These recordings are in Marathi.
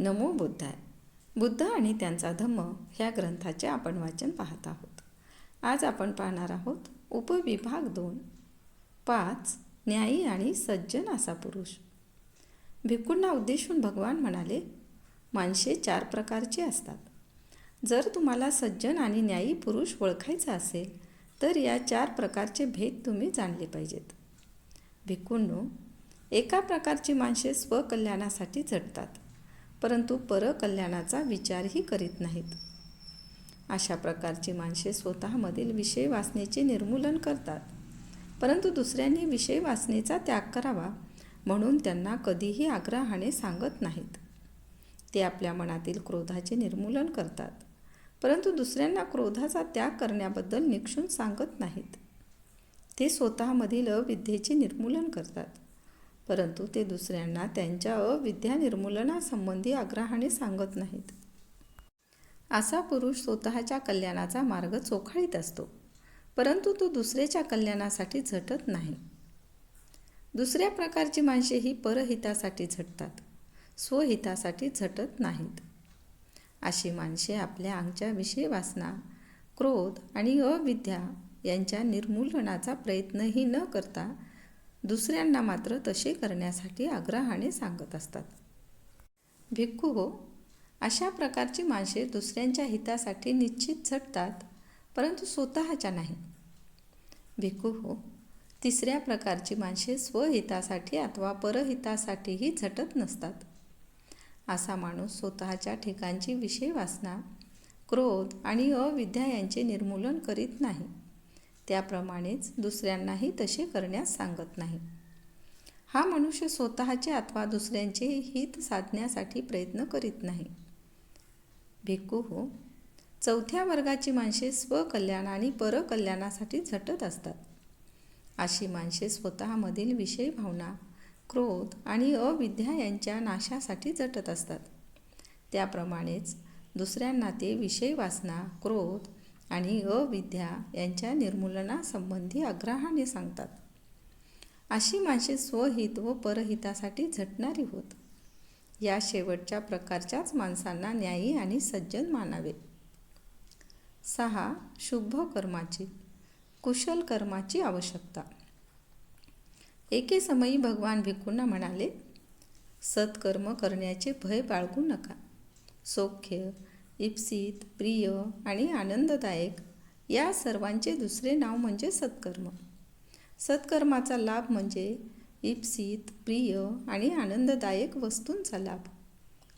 नमो बुद्धाय. बुद्ध आणि त्यांचा धम्म ह्या ग्रंथाचे आपण वाचन पाहत आहोत. आज आपण पाहणार आहोत उपविभाग दोन. पाच न्यायी आणि सज्जन असा पुरुष. भिक्कूंना उद्देशून भगवान म्हणाले माणसे चार प्रकारची असतात. जर तुम्हाला सज्जन आणि न्यायी पुरुष ओळखायचा असेल तर या चार प्रकारचे भेद तुम्ही जाणले पाहिजेत. भिक्कूंनो एका प्रकारची माणसे स्वकल्याणासाठी झटतात परंतु परकल्याणाचा विचारही करीत नाहीत. अशा प्रकारची माणसे स्वतःमधील विषय वासनेचे निर्मूलन करतात. परंतु दुसऱ्यांनी विषय वासनेचा त्याग करावा म्हणून त्यांना कधीही आग्रहाने सांगत नाहीत. ते आपल्या मनातील क्रोधाचे निर्मूलन करतात. परंतु दुसऱ्यांना क्रोधाचा त्याग करण्याबद्दल निक्षून सांगत नाहीत. ते स्वतःमधील अविद्येचे निर्मूलन करतात. परंतु ते दुसऱ्यांना त्यांच्या अविद्या निर्मूलनासंबंधी आग्रहाने सांगत नाहीत. असा पुरुष स्वतःच्या कल्याणाचा मार्ग चोखाळीत असतो परंतु तो दुसऱ्याच्या कल्याणासाठी झटत नाही. दुसऱ्या प्रकारची माणसे ही परहितासाठी झटतात स्वहितासाठी झटत नाहीत. अशी माणसे आपल्या अंगच्या विषय वासना क्रोध आणि अविद्या यांच्या निर्मूलनाचा प्रयत्नही न करता दुसऱ्यांना मात्र तसे करण्यासाठी आग्रहाने सांगत असतात. भिक्खू हो अशा प्रकारची माणसे दुसऱ्यांच्या हितासाठी निश्चित झटतात परंतु स्वतःच्या नाही. भिक्खू हो तिसऱ्या प्रकारची माणसे स्वहितासाठी अथवा परहितासाठीही झटत नसतात. असा माणूस स्वतःच्या ठिकाणची विषय वासना क्रोध आणि अविद्या यांचे निर्मूलन करीत नाही. त्याप्रमाणेच दुसऱ्यांनाही तसे करण्यास सांगत नाही. हा मनुष्य स्वतःचे अथवा दुसऱ्यांचे हित साधण्यासाठी प्रयत्न करीत नाही. भिक्खू हो चौथ्या वर्गाची माणसे स्वकल्याण आणि परकल्याणासाठी झटत असतात. अशी माणसे स्वतःमधील विषय भावना क्रोध आणि अविद्या यांच्या नाशासाठी झटत असतात. त्याप्रमाणेच दुसऱ्यांना ते विषय वासना क्रोध आणि अविद्या यांच्या निर्मूलनासंबंधी आग्रहाने सांगतात. अशी माणसे स्वहित व परहितासाठी झटणारी होत. या शेवटच्या प्रकारच्याच माणसांना न्यायी आणि सज्जन मानावे. सहा. शुभ कर्माची कुशल कर्माची आवश्यकता. एके समयी भगवान भिकूंना म्हणाले सत्कर्म करण्याचे भय बाळगू नका. सौख्य इप्सित प्रिय आणि आनंददायक या सर्वांचे दुसरे नाव म्हणजे सत्कर्म. सत्कर्माचा लाभ म्हणजे इप्सित प्रिय आणि आनंददायक वस्तूंचा लाभ.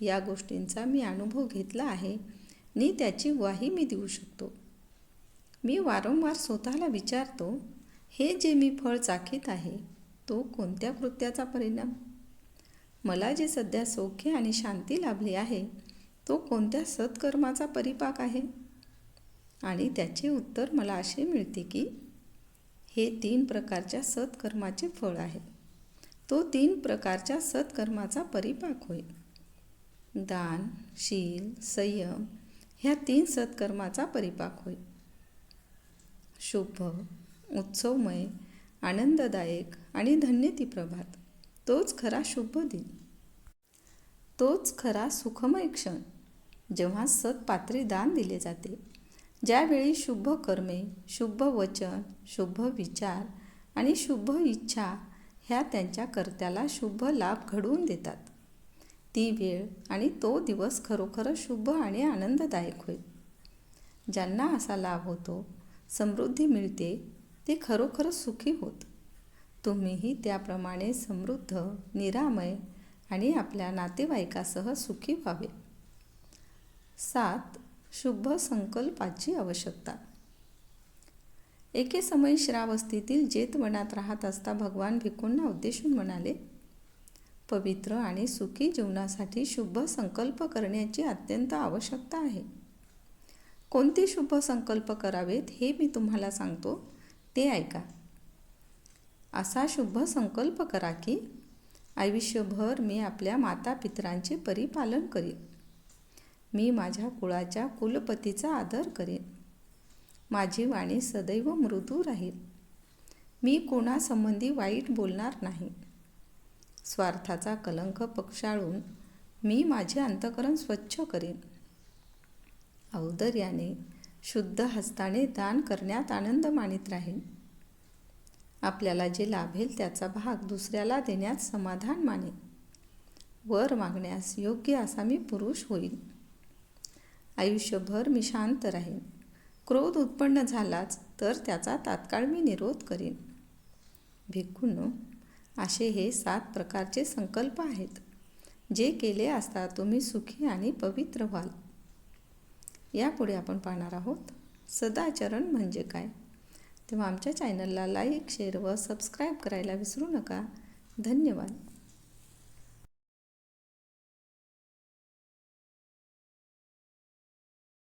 या गोष्टींचा मी अनुभव घेतला आहे. नि त्याची ग्वाही मी देऊ शकतो. मी वारंवार स्वतःला विचारतो हे जे मी फळ चाखीत आहे तो कोणत्या कृत्याचा परिणाम? मला जे सध्या सौख्य आणि शांती लाभली आहे तो कोणत्या सत्कर्माचा परिपाक आहे? आणि त्याचे उत्तर मला असे मिळते की हे तीन प्रकारच्या सत्कर्माचे फळ आहे. तो तीन प्रकारच्या सत्कर्माचा परिपाक होय. दान शील संयम ह्या तीन सत्कर्माचा परिपाक होय. शुभ उत्सवमय आनंददायक आणि धन्य ती प्रभात तोच खरा शुभ दिन. तोच खरा सुखमय क्षण. जेव्हा सत्पात्री दान दिले जाते ज्यावेळी शुभ कर्मे शुभ वचन शुभ विचार आणि शुभ इच्छा ह्या त्यांच्या कर्त्याला शुभ लाभ घडवून देतात. ती वेळ आणि तो दिवस खरोखर शुभ आणि आनंददायक होईल ज्यांना असा लाभ होतो समृद्धी मिळते ते खरोखर सुखी होत. तुम्हीही त्याप्रमाणे समृद्ध निरामय आणि आपल्या नातेवाईकासह सुखी व्हावे. सात शुभ संकल्पाची आवश्यकता. एके समय श्रावस्तीतील जेतवनात राहत असता भगवान भिकूंना उद्देशून म्हणाले पवित्र आणि सुखी जीवनासाठी शुभ संकल्प करण्याची अत्यंत आवश्यकता आहे. कोणते शुभ संकल्प करावेत हे मी तुम्हाला सांगतो ते ऐका. असा शुभ संकल्प करा की आयुष्यभर मी आपल्या मातापितरांचे परिपालन करीन. मी माझ्या कुळाच्या कुलपतीचा आदर करेन. माझी वाणी सदैव मृदू राहील. मी कोणासंबंधी वाईट बोलणार नाही. स्वार्थाचा कलंक पक्षाळून मी माझे अंतकरण स्वच्छ करेन. औदर्याने शुद्ध हस्ताने दान करण्यात आनंद मानित राहीन. आपल्याला जे लाभेल त्याचा भाग दुसऱ्याला देण्यात समाधान मानेन. वर मागण्यास योग्य असा मी पुरुष होईल आयुष्यभर मी शांत राहीन. क्रोध उत्पन्न झालाच तर त्याचा तात्काळ मी निरोध करीन. भिक्खूंनो असे हे सात प्रकारचे संकल्प आहेत. जे केले असता तुम्ही सुखी आणि पवित्र व्हाल. यापुढे आपण पाहणार आहोत सदाचरण म्हणजे काय? तेव्हा आमच्या चॅनलला लाईक शेअर व सबस्क्राईब करायला विसरू नका. धन्यवाद.